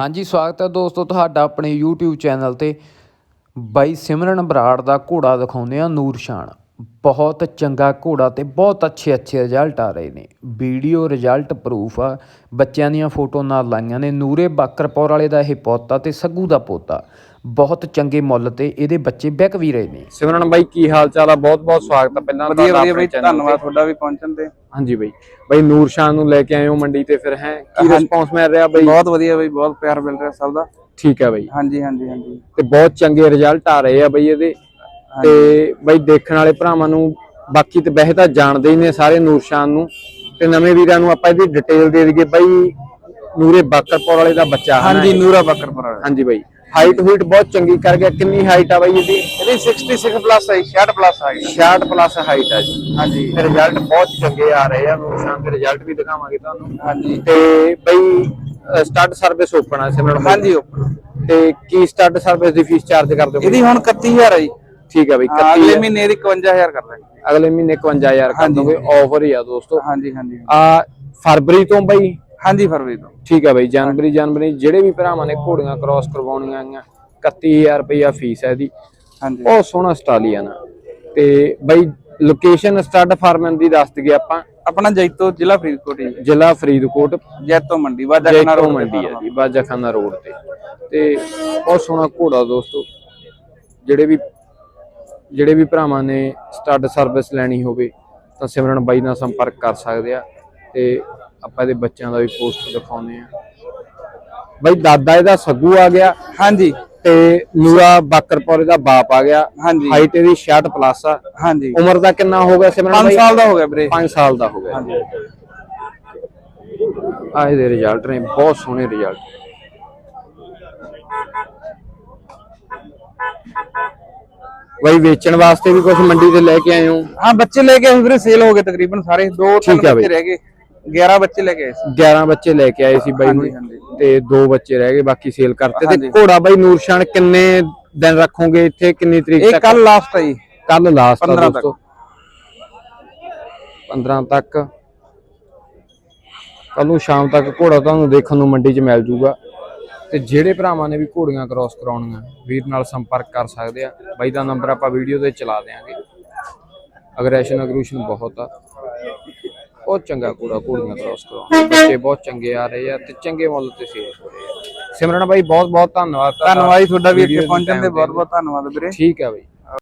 ਹਾਂਜੀ, ਸਵਾਗਤ ਹੈ ਦੋਸਤੋ ਤੁਹਾਡਾ ਆਪਣੇ YouTube ਚੈਨਲ ਤੇ। ਬਾਈ ਸਿਮਰਨ ਬਰਾੜ ਦਾ ਘੋੜਾ ਦਿਖਾਉਂਦੇ ਆ ਨੂਰਸ਼ਾਨ ਬਹੁਤ ਚੰਗਾ ਘੋੜਾ ਤੇ ਬਹੁਤ ਅੱਛੇ ਅੱਛੇ ਰਿਜ਼ਲਟ ਆ ਰਹੇ ਨੇ। ਵੀਡੀਓ ਰਿਜ਼ਲਟ ਪ੍ਰੂਫ ਆ। ਬੱਚਿਆਂ ਦੀਆਂ ਫੋਟੋ ਨਾਲ ਲਾਈਆਂ ਨੇ। ਨੂਰੇ ਬਾਕਰਪੌਰ ਵਾਲੇ ਦਾ ਇਹ ਪੋਤਾ ਤੇ ਸੱਗੂ ਦਾ ਪੋਤਾ ਬਹੁਤ ਚੰਗੇ ਮੁੱਲ ਤੇ ਇਹਦੇ ਬੱਚੇ ਵਿਕ ਵੀ ਰਹੇ ਨੇ। ਸਿਮਰਨ ਬਾਈ ਕੀ ਹਾਲ ਚਾਲ ਆ? ਬਹੁਤ ਬਹੁਤ ਸਵਾਗਤ ਹੈ ਪਹਿਲਾਂ ਵਧੀਆ ਵਧੀਆ ਬਈ ਧੰਨਵਾਦ ਤੁਹਾਡਾ ਵੀ ਪਹੁੰਚਣ ਤੇ। ਹਾਂਜੀ ਬਾਈ। ਬਾਈ ਨੂਰਸ਼ਾਨ ਨੂੰ ਲੈ ਕੇ ਆਏ ਹੋ ਮੰਡੀ ਤੇ ਫਿਰ ਹੈ? ਕੀ ਰਿਸਪੌਂਸ ਮਿਲ ਰਿਹਾ ਬਾਈ? ਬਹੁਤ ਵਧੀਆ ਬਈ ਬਹੁਤ ਪਿਆਰ ਮਿਲ ਰਿਹਾ ਸਭ ਦਾ। ਠੀਕ ਹੈ ਬਾਈ। ਹਾਂਜੀ ਹਾਂਜੀ ਹਾਂਜੀ। ਤੇ ਬਹੁਤ ਚੰਗੇ ਰਿਜ਼ਲਟ ਆ ਰਹੇ ਆ ਬਈ ਇਹਦੇ। ਤੇ ਬਈ ਦੇਖਣ ਵਾਲੇ ਭਰਾਵਾਂ ਨੂੰ ਬਾਕੀ ਤੇ ਵੈਸੇ ਤਾਂ ਜਾਣਦੇ ਹੀ ਨੇ ਸਾਰੇ ਨੂਰਸ਼ਾਨ ਨੂੰ ਤੇ ਨਵੇਂ ਵੀਰਾਂ ਨੂੰ ਆਪਾਂ ਇਹਦੀ ਡਿਟੇਲ ਦੇ ਦਈਏ ਬਈ ਨੂਰੇ ਬਾਕਰਪੁਰ ਵਾਲੇ ਦਾ ਬੱਚਾ ਹਾਂਜੀ? ਨੂਰਾ ਬੱਕਰਪੁਰ ਵਾਲਾ। ਹਾਂਜੀ ਬਈ ਹਾਈਟ ਹੂਟ ਬਹੁਤ ਚੰਗੀ ਕਰ ਗਿਆ ਕਿੰਨੀ ਹਾਈਟ ਆ ਬਈ ਇਹਦੀ? ਇਹਦੀ 66 ਪਲੱਸ ਹੈ 66 ਪਲੱਸ ਹੈ। 66 ਪਲੱਸ ਹਾਈਟ ਆ ਜੀ। ਹਾਂਜੀ। ਤੇ ਰਿਜ਼ਲਟ ਬਹੁਤ ਚੰਗੇ ਆ ਰਹੇ ਆ ਨੂਰਸ਼ਾਨ ਦੇ ਰਿਜ਼ਲਟ ਵੀ ਦਿਖਾਵਾਂਗੇ ਤੁਹਾਨੂੰ। ਹਾਂਜੀ। ਤੇ ਬਈ ਸਟਾਰਟ ਸਰਵਿਸ ਓਪਨ ਆ ਸਿਮਰਨ। ਹਾਂਜੀ open। ਤੇ ਕੀ ਸਟਾਰਟ ਸਰਵਿਸ ਦੀ ਫੀਸ ਚਾਰਜ ਕਰਦੇ ਹੋ? ਇਹਦੀ ਹੁਣ 31000 ਹੈ ਜੀ। ਠੀਕ ਹੈ ਬਈ ਹਾਂ, 31 ਅਗਲੇ ਮਹੀਨੇ ਦੀ 51000 ਕਰ ਲਾਂਗੇ ਅਗਲੇ ਮਹੀਨੇ 51000 ਕਰ। ਦੋਗੇ ਆਫਰ ਹੀ ਆ ਦੋਸਤੋ। ਹਾਂਜੀ ਹਾਂਜੀ। ਆ ਫਰਵਰੀ ਤੋਂ ਬਈ? ਹਾਂਜੀ ਫਰਵਰੀ ਤੋਂ। ਠੀਕ ਹੈ ਬਈ ਜਨਵਰੀ ਜਨਵਰੀ ਜਿਹੜੇ ਵੀ ਭਰਾਵਾਂ ਨੇ ਘੋੜੀਆਂ ਕ੍ਰਾਸ ਕਰਵਾਉਣੀਆਂ ਆਈਆਂ 31000 ਰੁਪਇਆ ਫੀਸ ਹੈ ਇਹਦੀ। ਹਾਂਜੀ। ਬਹੁਤ ਸੋਹਣਾ ਸਟਾਲੀਅਨ ਆ ਤੇ ਬਈ ਲੋਕੇਸ਼ਨ ਸਟੱਡ ਫਾਰਮਨ ਦੀ ਦੱਸ ਦਈਏ ਆਪਾਂ। ਆਪਣਾ ਜੈਤੋ ਜ਼ਿਲ੍ਹਾ ਫਰੀਦਕੋਟ ਜੀ ਜ਼ਿਲ੍ਹਾ ਫਰੀਦਕੋਟ। ਜੈਤੋ ਮੰਡੀ ਵਾਜਾ ਖੰਨਾ ਜੈਤੋ ਰੋਡ ਮੰਡੀ ਹੈ ਜੀ ਬਾਜਾਖਾਨਾ ਰੋਡ ਤੇ। ਤੇ ਬਹੁਤ ਸੋਹਣਾ ਘੋੜਾ ਦੋਸਤੋ। ਜਿਹੜੇ ਵੀ ਜਿਹੜੇ ਵੀ ਭਰਾਵਾਂ ਨੇ ਸਟੱਡ ਸਰਵਿਸ ਲੈਣੀ ਹੋਵੇ ਤਾਂ ਸਿਮਰਨ ਬਾਈ ਨਾਲ ਸੰਪਰਕ ਕਰ ਸਕਦੇ ਆ ਤੇ ਆਪਾਂ ਇਹਦੇ ਬੱਚਿਆਂ ਦਾ ਵੀ ਪੋਸਟ ਦਿਖਾਉਨੇ ਆ। ਬਾਈ ਦਾਦਾ ਇਹਦਾ ਸੱਗੂ ਆ ਗਿਆ ਹਾਂਜੀ। ਤੇ ਨੂਰਾ ਬਾਕਰਪੁਰ ਦਾ ਬਾਪ ਆ ਗਿਆ। ਹਾਂਜੀ। ਹਾਈਟ ਇਹਦੀ 66 ਪਲੱਸ ਆ। ਹਾਂਜੀ। ਉਮਰ ਦਾ ਕਿੰਨਾ ਹੋ ਗਿਆ ਸਿਮਰਨ 5 ਬਾਈ? ਸਾਲ ਦਾ ਹੋ ਗਿਆ ਵੀਰੇ। 5 ਸਾਲ ਦਾ ਹੋ ਗਿਆ। ਹਾਂਜੀ। ਆ ਇਹਦੇ ਰਿਜ਼ਲਟ ਨੇ ਬਹੁਤ ਸੋਹਣੇ ਰਿਜ਼ਲਟ ਬਾਈ ਵੇਚਣ ਵਾਸਤੇ ਵੀ ਕੁਝ ਮੰਡੀ ਤੇ ਲੈ ਕੇ ਆਏ ਹੋ? ਹਾਂ ਬੱਚੇ ਲੈ ਕੇ ਆਏ ਵੀਰੇ ਸੇਲ ਹੋ ਗਏ ਤਕਰੀਬਨ ਸਾਰੇ। ਦੋ ਤਿੰਨ ਠੀਕ ਆ ਬਈ। ਬੱਚੇ ਰਹਿ ਗਏ। 11 ਬੱਚੇ ਲੈ ਕੇ ਆਏ ਸੀ। 11 ਬੱਚੇ ਲੈ ਕੇ ਆਏ ਸੀ ਬਾਈ। ਹਾਂਜੀ, ਨੂੰ ਹਾਂਜੀ। ਤੇ ਦੋ ਬੱਚੇ ਰਹਿ ਗਏ ਬਾਕੀ ਸੇਲ ਕਰਤੇ। ਤੇ ਹਾਂਜੀ। ਘੋੜਾ ਬਾਈ ਨੂਰਸ਼ਾਨ ਕਿੰਨੇ ਦਿਨ ਰੱਖੋਗੇ ਇੱਥੇ? ਕਿੰਨੀ ਤਰੀਕ ਇਹ ਤੱਕ? ਕੱਲ ਲਾਸਟ ਹੈ ਜੀ। ਕੱਲ ਲਾਸਟ ਆ 15 ਦੋਸਤੋ। 15 ਤੱਕ। ਕੱਲ ਨੂੰ ਸ਼ਾਮ ਤੱਕ ਘੋੜਾ ਤੁਹਾਨੂੰ ਦੇਖਣ ਨੂੰ ਮੰਡੀ 'ਚ ਮਿਲ ਜੂਗਾ। ਤੇ ਜਿਹੜੇ ਭਰਾਵਾਂ ਨੇ ਵੀ ਘੋੜੀਆਂ ਕ੍ਰਾਸ ਕਰਾਉਣੀਆਂ ਵੀਰ ਨਾਲ ਸੰਪਰਕ ਕਰ ਸਕਦੇ ਆ। ਬਾਈ ਦਾ ਨੰਬਰ ਆਪਾਂ ਵੀਡੀਓ ਤੇ ਚਲਾ ਦੇਾਂਗੇ ਅਗਰੈਸ਼ਨ ਅਗਰੂਸ਼ਨ ਬਹੁਤ ਆ। ਬਹੁਤ ਚੰਗਾ ਘੋੜਾ ਘੋੜੀਆਂ ਕ੍ਰਾਸ ਕਰਾਉਣ ਬੱਚੇ ਬਹੁਤ ਚੰਗੇ ਆ ਰਹੇ ਆ ਤੇ ਚੰਗੇ ਮੁੱਲ ਤੇ ਸੇਲ ਹੋ ਰਹੇ ਆ। ਸਿਮਰਨ ਬਾਈ ਬਹੁਤ ਬਹੁਤ ਧੰਨਵਾਦ। ਧੰਨਵਾਦ ਜੀ ਤੁਹਾਡਾ ਵੀ ਇੱਥੇ ਪਹੁੰਚਣ ਦੇਣ ਬਹੁਤ ਬਹੁਤ ਧੰਨਵਾਦ ਵੀਰੇ। ਠੀਕ ਹੈ ਬਾਈ।